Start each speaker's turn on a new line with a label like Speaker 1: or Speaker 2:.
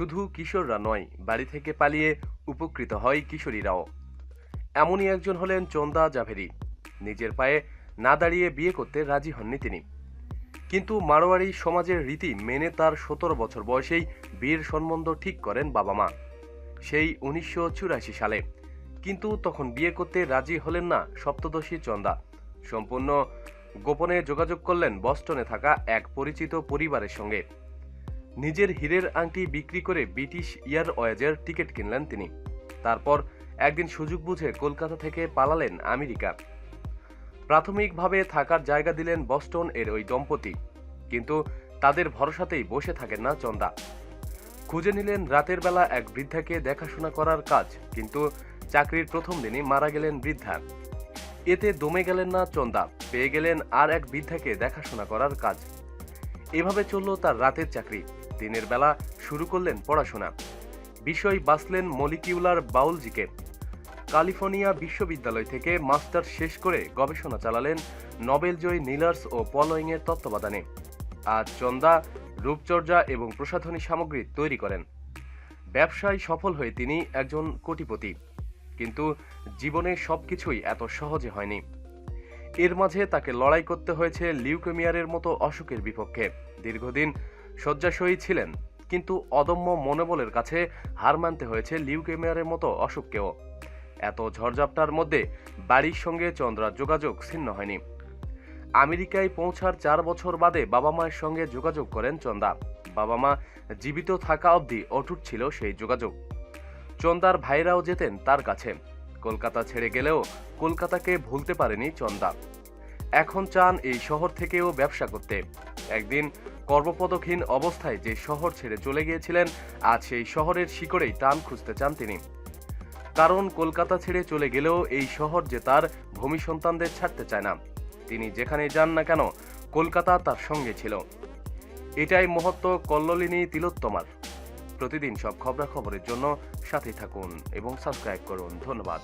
Speaker 1: শুধু কিশোররা নয়, বাড়ি থেকে পালিয়ে উপকৃত হয় কিশোরীরাও। এমনই একজন হলেন চন্দা জাভেরি। নিজের পায়ে না দাঁড়িয়ে বিয়ে করতে রাজি হননি তিনি। কিন্তু মারোয়ারি সমাজের রীতি মেনে তার সতেরো বছর বয়সেই বিয়ের সম্বন্ধ ঠিক করেন বাবা মা সেই উনিশশো চুরাশি সালে। কিন্তু তখন বিয়ে করতে রাজি হলেন না সপ্তদশী চন্দা। সম্পূর্ণ গোপনে যোগাযোগ করলেন বস্টনে থাকা এক পরিচিত পরিবারের সঙ্গে। নিজের হীরের আংটি বিক্রি করে ব্রিটিশ ইয়ার এয়ারওয়েজের টিকিট কিনলেন তিনি। তারপর একদিন সুযোগ বুঝে কলকাতা থেকে পালালেন আমেরিকা। প্রাথমিকভাবে থাকার জায়গা দিলেন বস্টন এর ওই দম্পতি। কিন্তু তাদের ভরসাতেই বসে থাকেন না চন্দা। খুঁজে নিলেন রাতের বেলা এক বৃদ্ধাকে দেখাশোনা করার কাজ, কিন্তু চাকরির প্রথম দিনই মারা গেলেন বৃদ্ধা। এতে দমে গেলেন না চন্দা, পেয়ে গেলেন আর এক বৃদ্ধাকে দেখাশোনা করার কাজ। এভাবে চলল তার রাতের চাকরি। দিনের বেলা শুরু করলেন পড়াশোনা। বিষয় বাঁচলেন মলিকিউলার বাউলজিকে ক্যালিফোর্নিয়া বিশ্ববিদ্যালয় থেকে মাস্টার শেষ করে গবেষণা চালালেন নোবেলজয়ী নীলার্স ও পলয়িংয়ের তত্ত্বাবধানে। আজ চন্দা, রূপচর্যা এবং প্রসাধনী সামগ্রী তৈরি করেন। ব্যবসায় সফল হয়ে তিনি একজন কোটিপতি। কিন্তু জীবনে সবকিছুই এত সহজে হয়নি। এর মাঝে তাকে লড়াই করতে হয়েছে লিউকেমিয়ারের মতো অসুখের বিপক্ষে। দীর্ঘদিন শয্যাশয়ী ছিলেন, কিন্তু অদম্য মনোবলের কাছে হার মানতে হয়েছে লিউকেমিয়ারের মতো অসুখকেও এত ঝড়ঝাপটার মধ্যে বাড়ির সঙ্গে চন্দ্রার যোগাযোগ ছিন্ন হয়নি। আমেরিকায় পৌঁছার চার বছর বাদে বাবা মায়ের সঙ্গে যোগাযোগ করেন চন্দা। বাবা মা জীবিত থাকা অবধি অটুট ছিল সেই যোগাযোগ। চন্দার ভাইরাও যেতেন তার কাছে। কলকাতা ছেড়ে গেলেও কলকাতাকে ভুলতে পারেনি চন্দা। এখন চান এই শহর থেকেও ব্যবসা করতে। একদিন কর্মপদকহীন অবস্থায় যে শহর ছেড়ে চলে গিয়েছিলেন, আজ সেই শহরের শিকড়েই টান খুঁজতে চান তিনি। কারণ কলকাতা ছেড়ে চলে গেলেও এই শহর যে তার, ভূমি সন্তানদের ছাড়তে চায় না। তিনি যেখানে যান না কেন, কলকাতা তার সঙ্গে ছিল। এটাই মহত্ব কল্লোলিনী তিলোত্তমার। প্রতিদিন সব খবরাখবরের জন্য সাথে থাকুন এবং সাবস্ক্রাইব করুন। ধন্যবাদ।